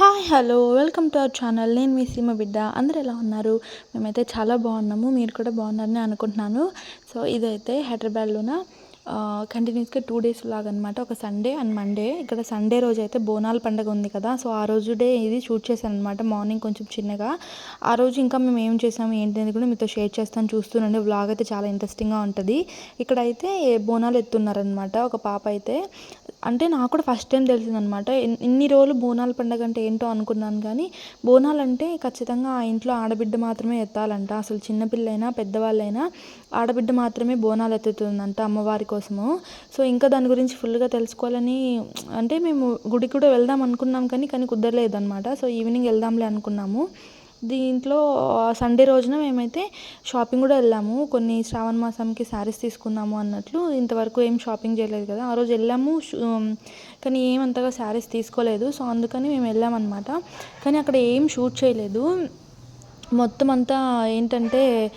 Hi hello welcome to our channel. నేను మీ సీమ బిడ్డ. అందరూ ఎలా ఉన్నారు? మేమైతే చాలా బాగున్నాము. మీరు కూడా బాగున్నారని అనుకుంటున్నాను. సో ఇదైతే హైదరాబాద్లోన? కంటిన్యూస్గా టూ డేస్ లాగా అనమాట ఒక సండే అండ్ మండే ఇక్కడ సండే రోజు అయితే బోనాల పండుగ ఉంది కదా. సో ఆ రోజు డే ఇది షూట్ చేశాను అనమాట మార్నింగ్ కొంచెం చిన్నగా. ఆ రోజు ఇంకా మేము ఏం చేసాము ఏంటి కూడా మీతో షేర్ చేస్తాను చూస్తుండండి. వ్లాగ్ అయితే చాలా ఇంట్రెస్టింగ్గా ఉంటుంది. ఇక్కడైతే బోనాలు ఎత్తున్నారనమాట. ఒక పాప అయితే అంటే నాకు కూడా ఫస్ట్ టైం తెలిసిందనమాట ఇన్ని రోజులు బోనాల పండగ అంటే ఏంటో అనుకున్నాను కానీ బోనాలు అంటే ఖచ్చితంగా ఆ ఇంట్లో ఆడబిడ్డ మాత్రమే ఎత్తాలంట. అసలు చిన్నపిల్లైనా పెద్దవాళ్ళైనా ఆడబిడ్డ మాత్రమే బోనాలు ఎత్తుతుందంట అమ్మవారి కోసము. సో ఇంకా దాని గురించి ఫుల్గా తెలుసుకోవాలని అంటే మేము గుడికి కూడా వెళ్దాం అనుకున్నాం కానీ కానీ కుదరలేదు అనమాట సో ఈవినింగ్ వెళ్దాంలే అనుకున్నాము. దీంట్లో సండే రోజున మేమైతే షాపింగ్ కూడా వెళ్ళాము. కొన్ని శ్రావణ మాసంకి శారీస్ తీసుకుందాము అన్నట్లు ఇంతవరకు ఏం షాపింగ్ చేయలేదు కదా. ఆ రోజు వెళ్ళాము కానీ ఏమంతగా శారీస్ తీసుకోలేదు. సో అందుకని మేము వెళ్ళామన్నమాట. కానీ అక్కడ ఏం షూట్ చేయలేదు. మొత్తం అంతా ఏంటంటే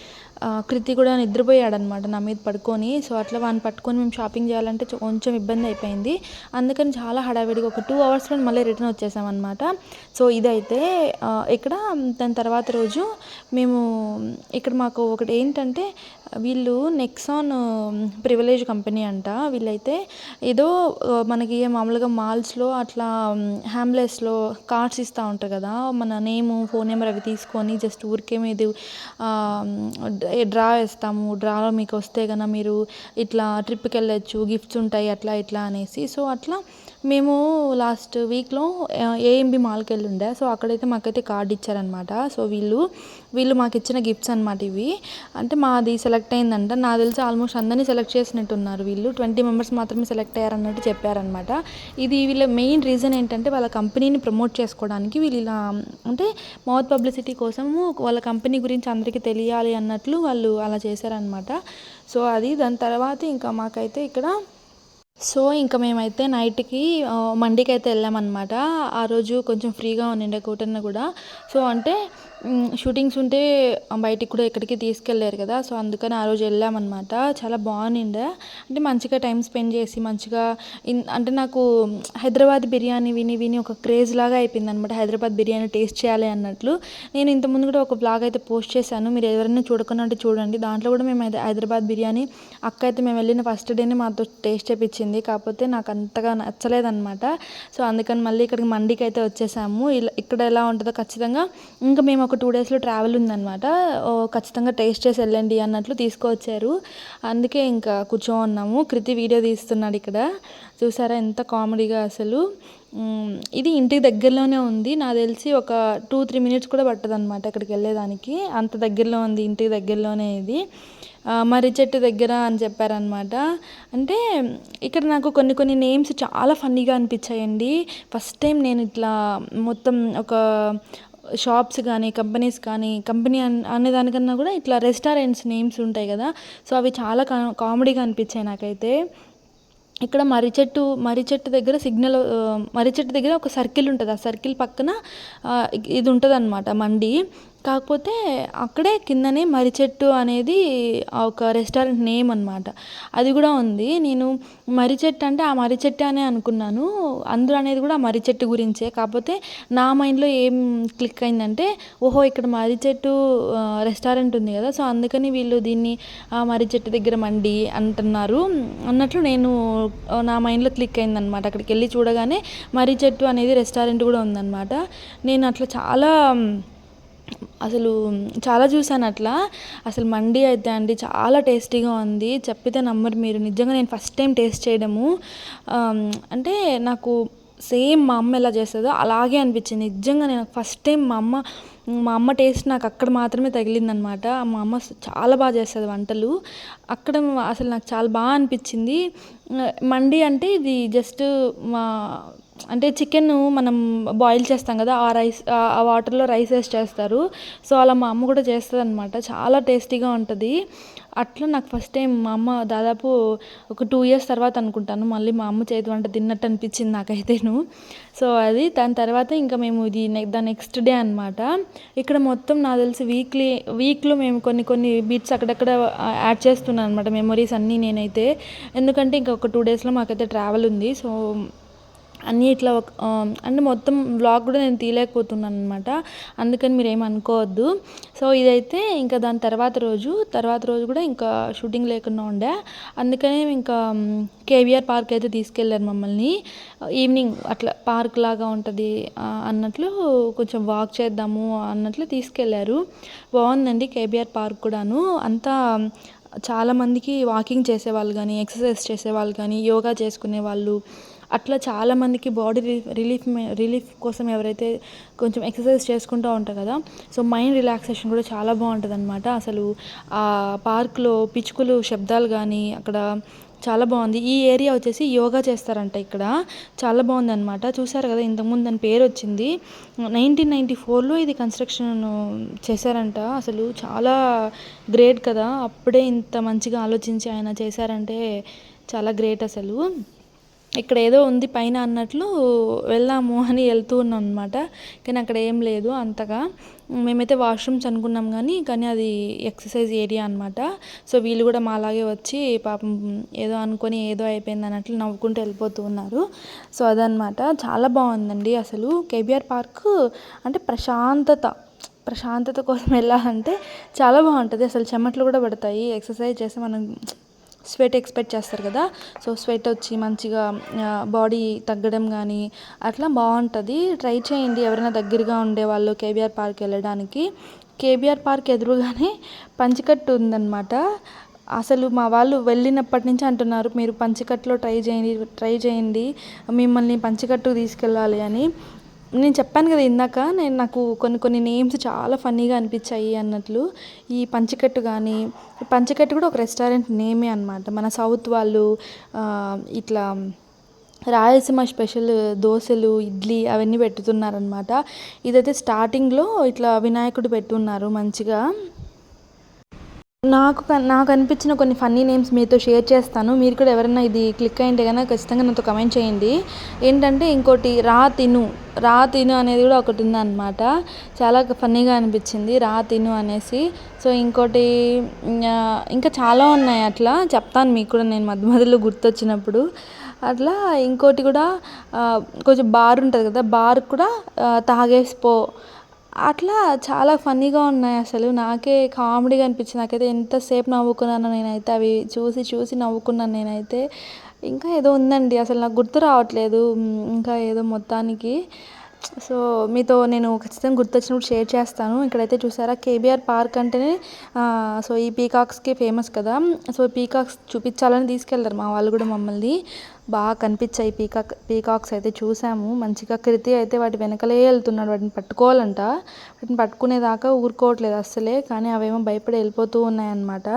కృతి కూడా నిద్రపోయాడనమాట నా మీద పడుకొని. సో అట్లా వాడిని పట్టుకొని మేము షాపింగ్ చేయాలంటే కొంచెం ఇబ్బంది అయిపోయింది. అందుకని చాలా హడావిడిగా ఒక టూ అవర్స్లో మళ్ళీ రిటర్న్ వచ్చేసామన్నమాట సో ఇదైతే ఇక్కడ దాని తర్వాత రోజు మేము ఇక్కడ మాకు ఒకటి ఏంటంటే వీళ్ళు నెక్సాన్ ప్రివిలేజ్ కంపెనీ అంట. వీళ్ళైతే ఏదో మనకి మామూలుగా మాల్స్లో అట్లా హ్యామ్లెస్లో కార్డ్స్ ఇస్తూ ఉంటారు కదా మన నేము ఫోన్ నెంబర్ అవి తీసుకొని జస్ట్ ఊరికే మీద డ్రా వేస్తాము డ్రాలో మీకు వస్తే కనుక మీరు ఇట్లా ట్రిప్కి వెళ్ళొచ్చు గిఫ్ట్స్ ఉంటాయి అట్లా ఇట్లా అనేసి. సో అట్లా మేము లాస్ట్ వీక్లో ఏఎంబి మాల్కి వెళ్ళి ఉండే సో అక్కడైతే మాకైతే కార్డ్ ఇచ్చారనమాట సో వీళ్ళు వీళ్ళు మాకు ఇచ్చిన గిఫ్ట్స్ అనమాట ఇవి. అంటే మాది సెలెక్ట్ అయిందంట. నాకు తెలిసి ఆల్మోస్ట్ అందరినీ సెలెక్ట్ చేసినట్టున్నారు వీళ్ళు. ట్వంటీ మెంబర్స్ మాత్రమే సెలెక్ట్ అయ్యారన్నట్టు చెప్పారనమాట ఇది వీళ్ళ మెయిన్ రీజన్ ఏంటంటే వాళ్ళ కంపెనీని ప్రమోట్ చేసుకోవడానికి వీళ్ళు ఇలా అంటే మౌత్ పబ్లిసిటీ కోసము వాళ్ళ కంపెనీ గురించి అందరికీ తెలియాలి అన్నట్లు వాళ్ళు అలా చేశారనమాట సో అది దాని తర్వాత ఇంకా మాకైతే ఇక్కడ సో ఇంకా మేమైతే నైట్కి మండికి అయితే వెళ్ళామన్నమాట. ఆ రోజు కొంచెం ఫ్రీగా ఉండిండే కూటన్న కూడా. సో అంటే షూటింగ్స్ ఉంటే బయటికి కూడా ఎక్కడికి తీసుకెళ్ళారు కదా. సో అందుకని ఆ రోజు వెళ్ళామన్నమాట. చాలా బాగుండే. అంటే మంచిగా టైం స్పెండ్ చేసి మంచిగా అంటే నాకు హైదరాబాద్ బిర్యానీ విని విని ఒక క్రేజ్ లాగా అయిపోయింది అనమాట హైదరాబాద్ బిర్యానీ టేస్ట్ చేయాలి అన్నట్లు. నేను ఇంతకుముందు కూడా ఒక బ్లాగ్ అయితే పోస్ట్ చేశాను. మీరు ఎవరైనా చూడకుండా చూడండి. దాంట్లో కూడా మేము హైదరాబాద్ బిర్యానీ అక్క అయితే మేము వెళ్ళిన ఫస్ట్ డేనే మాతో టేస్ట్ చేపించింది. కాకపోతే నాకు అంతగా నచ్చలేదన్నమాట. సో అందుకని మళ్ళీ ఇక్కడికి మండికి అయితే వచ్చేసాము. ఇలా ఇక్కడ ఎలా ఉంటుందో ఖచ్చితంగా ఇంకా మేము ఒక ఒక టూ డేస్లో ట్రావెల్ ఉందన్నమాట. ఖచ్చితంగా టేస్ట్ చేసి వెళ్ళండి అన్నట్లు తీసుకువచ్చారు. అందుకే ఇంకా కూర్చో ఉన్నాము. కృతి వీడియో తీస్తున్నాడు ఇక్కడ. చూసారా ఎంత కామెడీగా అసలు. ఇది ఇంటికి దగ్గరలోనే ఉంది. నాకు తెలిసి ఒక టూ త్రీ మినిట్స్ కూడా పట్టదు అనమాట వెళ్ళేదానికి. అంత దగ్గరలో ఉంది ఇంటికి దగ్గరలోనే ఇది. మర్రి చెట్టు దగ్గర అని చెప్పారనమాట అంటే ఇక్కడ నాకు కొన్ని కొన్ని నేమ్స్ చాలా ఫన్నీగా అనిపించాయండి. ఫస్ట్ టైం నేను ఇట్లా మొత్తం ఒక షాప్స్ కానీ కంపెనీస్ కానీ కంపెనీ అనే దానికన్నా కూడా ఇట్లా రెస్టారెంట్స్ నేమ్స్ ఉంటాయి కదా. సో అవి చాలా కా కామెడీగా అనిపించాయి నాకైతే. ఇక్కడ మర్రి చెట్టు మర్రి చెట్టు దగ్గర సిగ్నల్ మర్రి చెట్టు దగ్గర ఒక సర్కిల్ ఉంటుంది. ఆ సర్కిల్ పక్కన ఇది ఉంటుంది అనమాట మండి. కాకపోతే అక్కడే కిందనే మర్రి చెట్టు అనేది ఒక రెస్టారెంట్ నేమ్ అనమాట అది కూడా ఉంది. నేను మర్రి చెట్టు అంటే ఆ మర్రి చెట్టు అనే అనుకున్నాను. అందరూ అనేది కూడా మర్రి చెట్టు గురించే. కాకపోతే నా మైండ్లో ఏం క్లిక్ అయిందంటే ఓహో ఇక్కడ మర్రి చెట్టు రెస్టారెంట్ ఉంది కదా. సో అందుకని వీళ్ళు దీన్ని ఆ మర్రి చెట్టు దగ్గర మండి అంటున్నారు. అన్నట్లు నేను నా మైండ్లో క్లిక్ అయిందనమాట అక్కడికి వెళ్ళి చూడగానే మర్రి చెట్టు అనేది రెస్టారెంట్ కూడా ఉందన్నమాట. నేను అట్లా చాలా అసలు చాలా చూసాను అట్లా. అసలు మండి అయితే అండి చాలా టేస్టీగా ఉంది. చెప్పితే నమ్మరు మీరు. నిజంగా నేను ఫస్ట్ టైం టేస్ట్ చేయడము. అంటే నాకు సేమ్ మా అమ్మ ఎలా చేస్తుందో అలాగే అనిపించింది. నిజంగా నేను ఫస్ట్ టైం మా అమ్మ మా అమ్మ టేస్ట్ నాకు అక్కడ మాత్రమే తగిలిందనమాట. మా అమ్మ చాలా బాగా చేస్తుంది వంటలు. అక్కడ అసలు నాకు చాలా బాగా అనిపించింది. మండి అంటే ఇది జస్ట్ మా అంటే చికెన్ మనం బాయిల్ చేస్తాం కదా ఆ రైస్ ఆ వాటర్లో రైస్ వేసి చేస్తారు. సో అలా మా అమ్మ కూడా చేస్తుంది అనమాట చాలా టేస్టీగా ఉంటుంది. అట్లా నాకు ఫస్ట్ టైం మా అమ్మ దాదాపు ఒక టూ ఇయర్స్ తర్వాత అనుకుంటాను. మళ్ళీ మా అమ్మ చేతి వంట తిన్నట్టు అనిపించింది నాకైతేను. సో అది దాని తర్వాత ఇంకా మేము ఇది దా నెక్స్ట్ డే అనమాట ఇక్కడ మొత్తం నాకు తెలిసి వీక్లీ వీక్లో మేము కొన్ని కొన్ని బీట్స్ అక్కడక్కడ యాడ్ చేస్తున్నాను అనమాట మెమొరీస్ అన్నీ నేనైతే. ఎందుకంటే ఇంకా ఒక టూ డేస్లో మాకైతే ట్రావెల్ ఉంది. సో అన్నీ ఇట్లా ఒక అంటే మొత్తం వ్లాగ్ కూడా నేను తీయలేకపోతున్నాను అనమాట అందుకని మీరు ఏమనుకోవద్దు అనుకోవద్దు. సో ఇదైతే ఇంకా దాని తర్వాత రోజు తర్వాత రోజు కూడా ఇంకా షూటింగ్ లేకుండా ఉండే. అందుకనే ఇంకా కేవీఆర్ పార్క్ అయితే తీసుకెళ్ళారు మమ్మల్ని. ఈవినింగ్ అట్లా పార్క్ లాగా ఉంటుంది అన్నట్లు కొంచెం వాక్ చేద్దాము అన్నట్లు తీసుకెళ్ళారు. బాగుందండి కేబీఆర్ పార్క్ కూడాను. అంతా చాలామందికి వాకింగ్ చేసేవాళ్ళు కానీ ఎక్సర్సైజ్ చేసేవాళ్ళు కానీ యోగా చేసుకునే వాళ్ళు అట్లా చాలామందికి బాడీ రిలీఫ్ రిలీఫ్ రిలీఫ్ కోసం ఎవరైతే కొంచెం ఎక్సర్సైజ్ చేసుకుంటూ ఉంటారు కదా సో మైండ్ రిలాక్సేషన్ కూడా చాలా బాగుంటుంది అనమాట అసలు ఆ పార్క్లో పిచ్చుకలు శబ్దాలు కానీ అక్కడ చాలా బాగుంది. ఈ ఏరియా వచ్చేసి యోగా చేస్తారంట ఇక్కడ. చాలా బాగుంది అనమాట చూసారు కదా ఇంతకుముందు దాని పేరు వచ్చింది. నైన్టీన్ నైంటీ ఫోర్లో ఇది కన్స్ట్రక్షన్ చేశారంట. అసలు చాలా గ్రేట్ కదా. అప్పుడే ఇంత మంచిగా ఆలోచించి ఆయన చేశారంటే చాలా గ్రేట్ అసలు. ఇక్కడ ఏదో ఉంది పైన అన్నట్లు వెళ్దాము అని వెళ్తూ ఉన్నాం అనమాట కానీ అక్కడ ఏం లేదు అంతగా. మేమైతే వాష్రూమ్స్ అనుకున్నాం కానీ కానీ అది ఎక్సర్సైజ్ ఏరియా అనమాట సో వీళ్ళు కూడా మాలాగే వచ్చి పాపం ఏదో అనుకొని ఏదో అయిపోయింది అన్నట్లు నవ్వుకుంటూ వెళ్ళిపోతూ ఉన్నారు. సో అదనమాట చాలా బాగుందండి అసలు. కేబీఆర్ పార్క్ అంటే ప్రశాంతత. ప్రశాంతత కోసం వెళ్ళాలంటే చాలా బాగుంటుంది. అసలు చెమట్లు కూడా పడతాయి. ఎక్సర్సైజ్ చేస్తే మనం స్వెట్ ఎక్స్పెక్ట్ చేస్తారు కదా. సో స్వెట్ వచ్చి మంచిగా బాడీ తగ్గడం కానీ అట్లా బాగుంటుంది ట్రై చేయండి ఎవరైనా దగ్గరగా ఉండే వాళ్ళు కేబీఆర్ పార్క్ వెళ్ళడానికి. కేబీఆర్ పార్క్ ఎదురుగానే పంచికట్టు ఉందన్నమాట. అసలు మా వాళ్ళు వెళ్ళినప్పటి నుంచి అంటున్నారు మీరు పంచికట్లో ట్రై చేయండి ట్రై చేయండి. మిమ్మల్ని పంచికట్టు తీసుకెళ్ళాలి అని. నేను చెప్పాను కదా ఇందాక నేను నాకు కొన్ని కొన్ని నేమ్స్ చాలా ఫన్నీగా అనిపించాయి అన్నట్లు. ఈ పంచకట్టు కానీ పంచకట్టు కూడా ఒక రెస్టారెంట్ నేమే అనమాట మన సౌత్ వాళ్ళు ఇట్లా రాయలసీమ స్పెషల్ దోశలు ఇడ్లీ అవన్నీ పెట్టుతున్నారనమాట ఇదైతే స్టార్టింగ్లో ఇట్లా వినాయకుడు పెట్టున్నారు మంచిగా. నాకు నాకు అనిపించిన కొన్ని ఫన్నీ నేమ్స్ మీతో షేర్ చేస్తాను. మీరు కూడా ఎవరైనా ఇది క్లిక్ అయింటే కనుక ఖచ్చితంగా నాతో కమెంట్ చేయండి. ఏంటంటే ఇంకోటి రా తిను రా తిను అనేది కూడా ఒకటి ఉందన్నమాట. చాలా ఫన్నీగా అనిపించింది రా తిను అనేసి. సో ఇంకోటి ఇంకా చాలా ఉన్నాయి అట్లా. చెప్తాను మీకు కూడా నేను మధ్య మధ్యలో గుర్తొచ్చినప్పుడు. అట్లా ఇంకోటి కూడా కొంచెం బార్ ఉంటుంది కదా బార్ కూడా తాగేసిపో అట్లా చాలా ఫన్నీగా ఉన్నాయి అసలు. నాకే కామెడీగా అనిపించింది. నాకైతే ఎంతసేపు నవ్వుకున్నానో నేనైతే అవి చూసి చూసి నవ్వుకున్నాను నేనైతే. ఇంకా ఏదో ఉందండి. అసలు నాకు గుర్తు రావట్లేదు. ఇంకా ఏదో మొత్తానికి. సో మీతో నేను ఖచ్చితంగా గుర్తొచ్చినప్పుడు షేర్ చేస్తాను. ఇక్కడైతే చూసారా? కేబీఆర్ పార్క్ అంటేనే సో ఈ పీకాక్స్కి ఫేమస్ కదా. సో పీకాక్స్ చూపించాలని తీసుకెళ్తారు మా వాళ్ళు కూడా మమ్మల్ని. బాగా కనిపించాయి పీకాక్ పీకాక్స్ అయితే చూసాము. మంచిగా కృతి అయితే వాటి వెనకలే వెళ్తున్నాడు. వాటిని పట్టుకోవాలంట. వాటిని పట్టుకునేదాకా ఊరుకోవట్లేదు అస్సలే. కానీ అవేమో భయపడి వెళ్ళిపోతూ ఉన్నాయన్నమాట.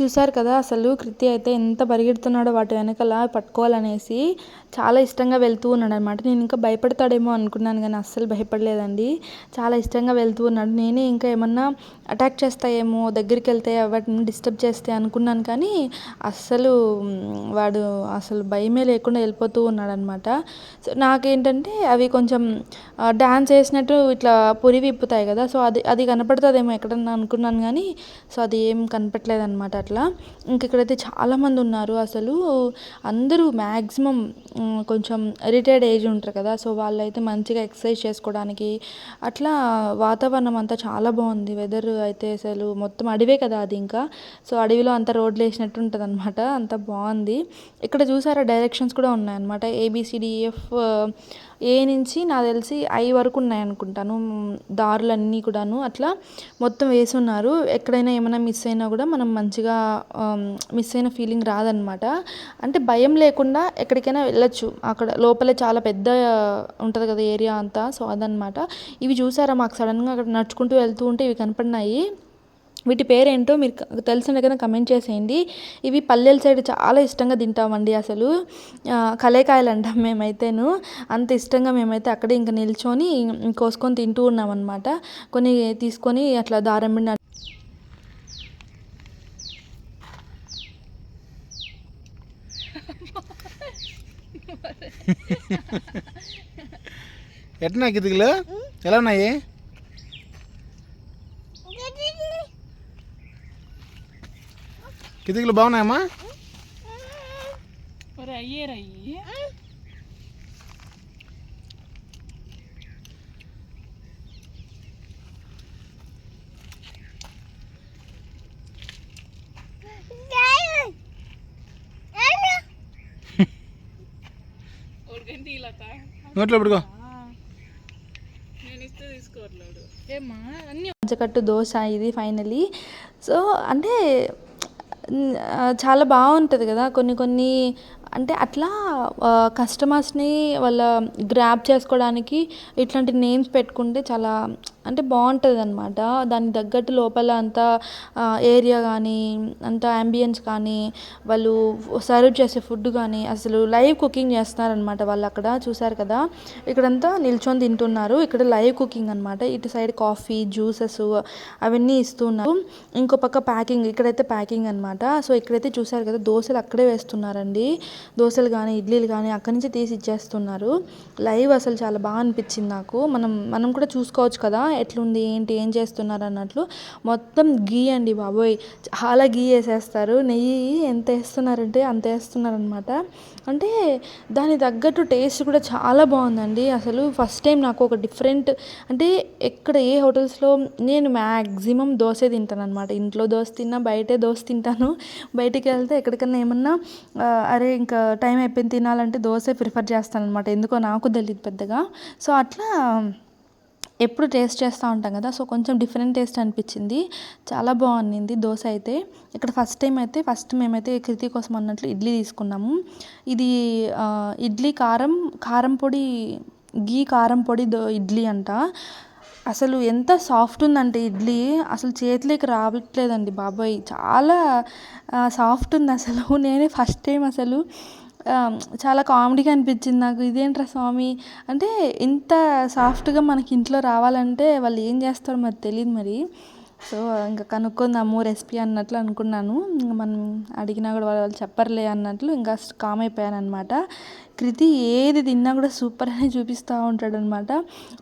చూసారు కదా అసలు కృతి అయితే ఎంత పరిగెడుతున్నాడో వాటి వెనకాల పట్టుకోవాలనేసి చాలా ఇష్టంగా వెళ్తూ ఉన్నాడు అనమాట నేను ఇంకా భయపడతాడేమో అనుకున్నాను కానీ అస్సలు భయపడలేదండి. చాలా ఇష్టంగా వెళ్తూ ఉన్నాడు. నేనే ఇంకా ఏమన్నా అటాక్ చేస్తాయేమో దగ్గరికి వెళ్తే వాటిని డిస్టర్బ్ చేస్తే అనుకున్నాను కానీ అస్సలు వాడు అసలు భయమే లేకుండా వెళ్ళిపోతూ ఉన్నాడు అనమాట సో నాకేంటంటే అవి కొంచెం డ్యాన్స్ వేసినట్టు ఇట్లా పురి విప్పుతాయి కదా సో అది అది కనపడుతుందేమో ఎక్కడన్నా అనుకున్నాను కానీ సో అది ఏం కనపట్లేదు అనమాట అట్లా. ఇంక ఇక్కడైతే చాలామంది ఉన్నారు అసలు. అందరూ మ్యాక్సిమం కొంచెం రిటైర్డ్ ఏజ్ ఉంటారు కదా. సో వాళ్ళైతే మంచిగా ఎక్సర్సైజ్ చేసుకోవడానికి అట్లా వాతావరణం అంతా చాలా బాగుంది. వెదర్ అయితే అసలు మొత్తం అడవే కదా అది ఇంకా. సో అడవిలో అంత రోడ్లు వేసినట్టు ఉంటుంది అనమాట అంత బాగుంది. ఇక్కడ చూసారా డైరెక్షన్స్ కూడా ఉన్నాయన్నమాట. ఏబిసిడిఎఫ్ ఏ నుంచి నాకు తెలిసి ఐ వరకు ఉన్నాయనుకుంటాను దారులన్నీ కూడాను. అట్లా మొత్తం వేసి ఉన్నారు. ఎక్కడైనా ఏమైనా మిస్ అయినా కూడా మనం మంచిగా మిస్ అయిన ఫీలింగ్ రాదనమాట. అంటే భయం లేకుండా ఎక్కడికైనా వెళ్ళొచ్చు. అక్కడ లోపలే చాలా పెద్ద ఉంటుంది కదా ఏరియా అంతా. సో అదనమాట. ఇవి చూసారా? మాకు సడన్గా అక్కడ నడుచుకుంటూ వెళ్తూ ఉంటే ఇవి కనపడినాయి. వీటి పేరేంటో మీరు తెలిసిన కదా కమెంట్ చేసేయండి. ఇవి పల్లెల సైడ్ చాలా ఇష్టంగా తింటామండి అసలు. కలేకాయలు అంటాం మేమైతేను. అంత ఇష్టంగా మేమైతే అక్కడే ఇంకా నిల్చొని కోసుకొని తింటూ ఉన్నాం అనమాట కొన్ని తీసుకొని అట్లా దారం ఎట్లా కితికలు ఎలా ఉన్నాయి? కితికలు బాగున్నాయమ్మా నోట్లో పెట్టుకో. రాజకట్టు దోశ ఇది ఫైనలీ. సో అంటే చాలా బాగుంటుంది కదా. కొన్ని కొన్ని అంటే అట్లా కస్టమర్స్ని వాళ్ళ గ్రాప్ చేసుకోవడానికి ఇట్లాంటి నేమ్స్ పెట్టుకుంటే చాలా అంటే బాగుంటుంది అనమాట దానికి తగ్గట్టు లోపల అంతా ఏరియా కానీ అంత అంబియన్స్ కానీ వాళ్ళు సర్వ్ చేసే ఫుడ్ కానీ అసలు లైవ్ కుకింగ్ చేస్తున్నారనమాట వాళ్ళు అక్కడ. చూసారు కదా? ఇక్కడంతా నిల్చొని తింటున్నారు. ఇక్కడ లైవ్ కుకింగ్ అనమాట ఇటు సైడ్ కాఫీ జ్యూసెస్ అవన్నీ ఇస్తున్నారు. ఇంకో పక్క ప్యాకింగ్ ఇక్కడైతే ప్యాకింగ్ అనమాట సో ఇక్కడైతే చూసారు కదా? దోశలు అక్కడే వేస్తున్నారండి. దోశలు కానీ ఇడ్లీలు కానీ అక్కడి నుంచి తీసి ఇచ్చేస్తున్నారు. లైవ్ అసలు చాలా బాగా అనిపించింది నాకు. మనం మనం కూడా చూసుకోవచ్చు కదా? ఎట్లుంది ఏంటి ఏం చేస్తున్నారు అన్నట్లు మొత్తం గీ అండి బాబోయ్. చాలా గీ వేసేస్తారు. నెయ్యి ఎంత వేస్తున్నారంటే అంత వేస్తున్నారు అనమాట అంటే దాని తగ్గట్టు టేస్ట్ కూడా చాలా బాగుందండి. అసలు ఫస్ట్ టైం నాకు ఒక డిఫరెంట్ అంటే ఎక్కడ ఏ హోటల్స్లో నేను మ్యాక్సిమం దోశ తింటాను అనమాట ఇంట్లో దోశ తిన్నా బయటే దోశ తింటాను. బయటికి వెళ్తే ఎక్కడికన్నా ఏమన్నా అరే ఇంకా టైం అయిపోయింది తినాలంటే దోశ ప్రిఫర్ చేస్తాను అనమాట ఎందుకో నాకు తెలియదు పెద్దగా. సో అట్లా ఎప్పుడు టేస్ట్ చేస్తూ ఉంటాం కదా సో కొంచెం డిఫరెంట్ టేస్ట్ అనిపించింది. చాలా బాగుంది దోశ అయితే. ఇక్కడ ఫస్ట్ టైం అయితే ఫస్ట్ మేమైతే కృతి కోసం అన్నట్లు ఇడ్లీ తీసుకున్నాము. ఇది ఇడ్లీ కారం కారం పొడి గీ కారం పొడి దో ఇడ్లీ అంట. అసలు ఎంత సాఫ్ట్ ఉందంటే ఇడ్లీ. అసలు చేతిలోకి రావట్లేదండి బాబాయ్. చాలా సాఫ్ట్ ఉంది అసలు. నేనే ఫస్ట్ టైం అసలు చాలా కామెడీగా అనిపించింది నాకు. ఇదేంట్రా స్వామి? అంటే ఇంత సాఫ్ట్గా మనకి ఇంట్లో రావాలంటే వాళ్ళు ఏం చేస్తారో మరి తెలియదు మరి. సో ఇంకా కనుక్కుందాము రెసిపీ అన్నట్లు అనుకున్నాను. మనం అడిగినా కూడా వాళ్ళు వాళ్ళు చెప్పర్లే అన్నట్లు ఇంకా కామ్ అయిపోయాను అనమాట కృతి ఏది తిన్నా కూడా సూపర్ అని చూపిస్తూ ఉంటాడు అనమాట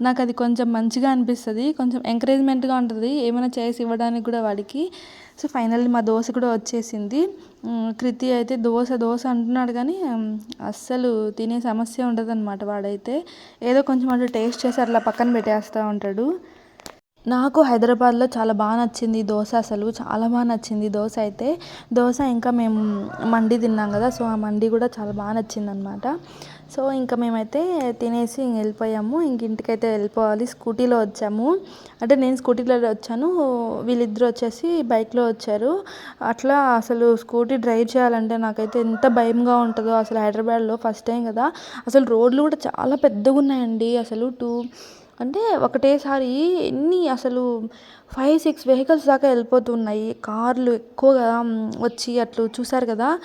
నాకు అది కొంచెం మంచిగా అనిపిస్తుంది కొంచెం ఎంకరేజ్మెంట్గా ఉంటుంది. ఏమైనా చేసి ఇవ్వడానికి కూడా వాడికి సో ఫైనల్లీ మా దోశ కూడా వచ్చేసింది. కృతి అయితే దోశ దోశ అంటున్నాడు కానీ అస్సలు తినే సమస్య ఉండదన్నమాట వాడైతే. ఏదో కొంచెం అటు టేస్ట్ చేసి అట్లా పక్కన పెట్టేస్తూ ఉంటాడు. నాకు హైదరాబాద్లో చాలా బాగా నచ్చింది దోశ అసలు. చాలా బాగా నచ్చింది దోశ అయితే. దోశ ఇంకా మేము మండి తిన్నాం కదా సో ఆ మండి కూడా చాలా బాగా నచ్చింది అనమాట సో ఇంకా మేమైతే తినేసి ఇంక వెళ్ళిపోయాము. ఇంక ఇంటికైతే వెళ్ళిపోవాలి. స్కూటీలో వచ్చాము. అంటే నేను స్కూటీలో వచ్చాను. వీళ్ళిద్దరు వచ్చేసి బైక్లో వచ్చారు. అట్లా అసలు స్కూటీ డ్రైవ్ చేయాలంటే నాకైతే ఎంత భయంగా ఉంటుందో అసలు హైదరాబాద్లో ఫస్ట్ టైం కదా. అసలు రోడ్లు కూడా చాలా పెద్దగా ఉన్నాయండి. అసలు టూ అంటే ఒకటేసారి ఎన్ని అసలు ఫైవ్ సిక్స్ వెహికల్స్ దాకా వెళ్ళిపోతున్నాయి. కార్లు ఎక్కువగా వచ్చి అట్లు చూసారు కదా.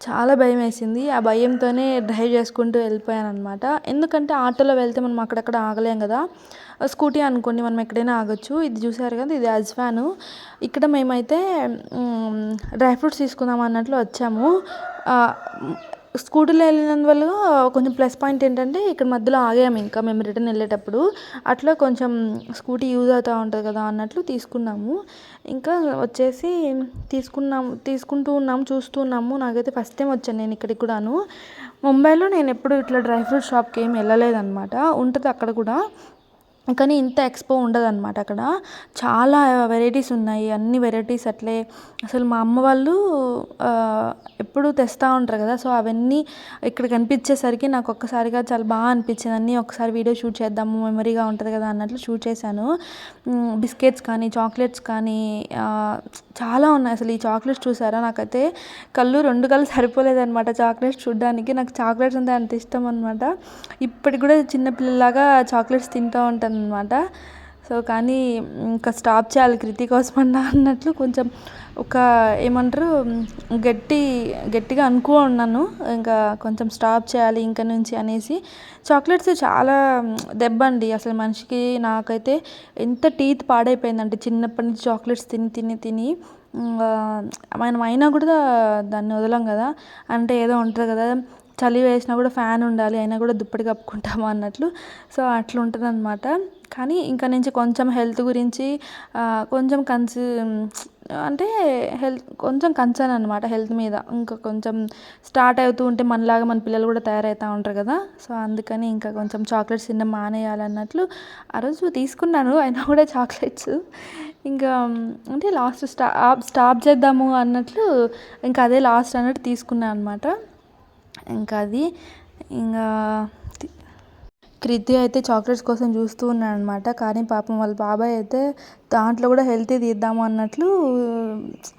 చాలా భయం వేసింది ఆ భయంతోనే డ్రైవ్ చేసుకుంటూ వెళ్ళిపోయాను అనమాట ఎందుకంటే ఆటోలో వెళ్తే మనం అక్కడక్కడ ఆగలేం కదా. స్కూటీ అనుకోండి మనం ఎక్కడైనా ఆగొచ్చు. ఇది చూసారు కదా ఇది అజ్వాను. ఇక్కడ మేమైతే డ్రై ఫ్రూట్స్ తీసుకుందాం అన్నట్లు వచ్చాము. స్కూటీలో వెళ్ళినందువల్ల కొంచెం ప్లస్ పాయింట్ ఏంటంటే ఇక్కడ మధ్యలో ఆగాము ఇంకా మేము రిటర్న్ వెళ్ళేటప్పుడు. అట్లా కొంచెం స్కూటీ యూజ్ అవుతూ ఉంటుంది కదా అన్నట్లు తీసుకున్నాము. ఇంకా వచ్చేసి తీసుకున్నాము తీసుకుంటూ ఉన్నాము చూస్తూ ఉన్నాము. నాకైతే ఫస్ట్ టైం వచ్చాను నేను ఇక్కడికి కూడాను. ముంబైలో నేను ఎప్పుడు ఇట్లా డ్రై ఫ్రూట్ షాప్కి ఏం వెళ్ళలేదన్నమాట. ఉంటుంది అక్కడ కూడా. కానీ ఇంత ఎక్స్పో ఉండదన్నమాట అక్కడ. చాలా వెరైటీస్ ఉన్నాయి. అన్ని వెరైటీస్ అట్లే. అసలు మా అమ్మ వాళ్ళు ఎప్పుడూ ఎప్పుడు తెస్తూ ఉంటారు కదా. సో అవన్నీ ఇక్కడ కనిపించేసరికి నాకు ఒక్కసారిగా చాలా బాగా అనిపించింది. అన్నీ ఒకసారి వీడియో షూట్ చేద్దాము మెమరీగా ఉంటుంది కదా అన్నట్లు షూట్ చేశాను. బిస్కెట్స్ కానీ చాక్లెట్స్ కానీ చాలా ఉన్నాయి. అసలు ఈ చాక్లెట్స్ చూసారా? నాకైతే కళ్ళు రెండు కళ్ళు సరిపోలేదన్నమాట చాక్లెట్స్ చూడడానికి. నాకు చాక్లెట్స్ అంటే అంత ఇష్టం అనమాట ఇప్పటికి కూడా చిన్నపిల్లలాగా చాక్లెట్స్ తింటూ ఉంటాను. అనమాట సో కానీ ఇంకా స్టాప్ చేయాలి కృతి కోసం అన్నా అన్నట్లు కొంచెం ఒక ఏమంటారు గట్టి గట్టిగా అనుకో ఉన్నాను ఇంకా కొంచెం స్టాప్ చేయాలి ఇంకా నుంచి అనేసి. చాక్లెట్స్ చాలా దెబ్బ అండి. అసలు మనిషికి నాకైతే ఎంత టీత్ పాడైపోయిందంటే చిన్నప్పటి నుంచి చాక్లెట్స్ తిని తిని తిని. మనం అయినా కూడా దాన్ని వదలం కదా. అంటే ఏదో ఉంటుంది కదా చలి వేసినా కూడా ఫ్యాన్ ఉండాలి అయినా కూడా దుప్పటి కప్పుకుంటాము అన్నట్లు. సో అట్లా ఉంటుంది అనమాట కానీ ఇంకా నుంచి కొంచెం హెల్త్ గురించి కొంచెం కన్సి అంటే హెల్త్ కొంచెం కన్సర్న్ అనమాట హెల్త్ మీద. ఇంకా కొంచెం స్టార్ట్ అవుతూ ఉంటే మనలాగా మన పిల్లలు కూడా తయారవుతూ ఉంటారు కదా. సో అందుకని ఇంకా కొంచెం చాక్లెట్స్ తిన్న మానేయాలన్నట్లు ఆ రోజు తీసుకున్నాను అయినా కూడా చాక్లెట్స్. ఇంకా అంటే లాస్ట్ స్టాప్ స్టాప్ చేద్దాము అన్నట్లు ఇంకా అదే లాస్ట్ అన్నట్టు తీసుకున్నాను అనమాట ఇంకా అది ఇంకా తి- కృతి అయితే చాక్లెట్స్ కోసం చూస్తూ ఉన్నాడు అనమాట కానీ పాపం వాళ్ళ బాబాయ్ అయితే దాంట్లో కూడా హెల్తీ తీద్దాము అన్నట్లు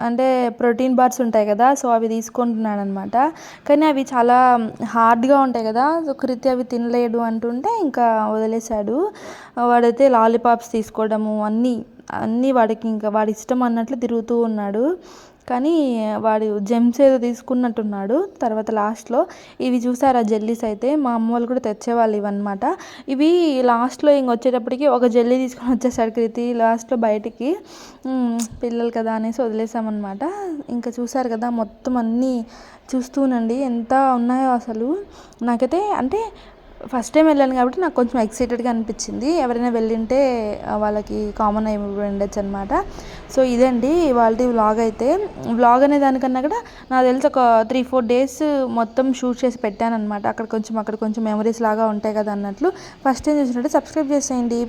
అంటే ప్రోటీన్ బార్స్ ఉంటాయి కదా సో అవి తీసుకుంటున్నాడు అనమాట కానీ అవి చాలా హార్డ్గా ఉంటాయి కదా సో కృతి అవి తినలేడు అంటుంటే ఇంకా వదిలేశాడు. వాడైతే లాలీపాప్స్ తీసుకోవడము అన్నీ అన్నీ వాడికి ఇంకా వాడి ఇష్టం అన్నట్లు తిరుగుతూ ఉన్నాడు. కానీ వాడు జెమ్స్ ఏదో తీసుకున్నట్టున్నాడు. తర్వాత లాస్ట్లో ఇవి చూసారా జెల్లీస్ అయితే? మా అమ్మ వాళ్ళు కూడా తెచ్చేవాళ్ళు ఇవన్నమాట. ఇవి లాస్ట్లో ఇంక వచ్చేటప్పటికి ఒక జెల్లీ తీసుకొని వచ్చేసాడు కృతి లాస్ట్లో బయటికి పిల్లలు కదా అనేసి వదిలేసామన్నమాట. ఇంకా చూసారు కదా మొత్తం అన్నీ చూస్తూనండి. ఎంత ఉన్నాయో అసలు. నాకైతే అంటే ఫస్ట్ టైం వెళ్ళాను కాబట్టి నాకు కొంచెం ఎక్సైటెడ్గా అనిపించింది. ఎవరైనా వెళ్ళింటే వాళ్ళకి కామన్ అయి ఉండొచ్చు అనమాట సో ఇదండి వాళ్ళది వ్లాగ్ అయితే. వ్లాగ్ అనే దానికన్నా కూడా నాకు తెలిసి ఒక త్రీ ఫోర్ డేస్ మొత్తం షూట్ చేసి పెట్టాను అనమాట అక్కడ కొంచెం అక్కడ కొంచెం మెమరీస్ లాగా ఉంటాయి కదా అన్నట్లు. ఫస్ట్ టైం చూసినట్టు సబ్స్క్రైబ్ చేసేయండి.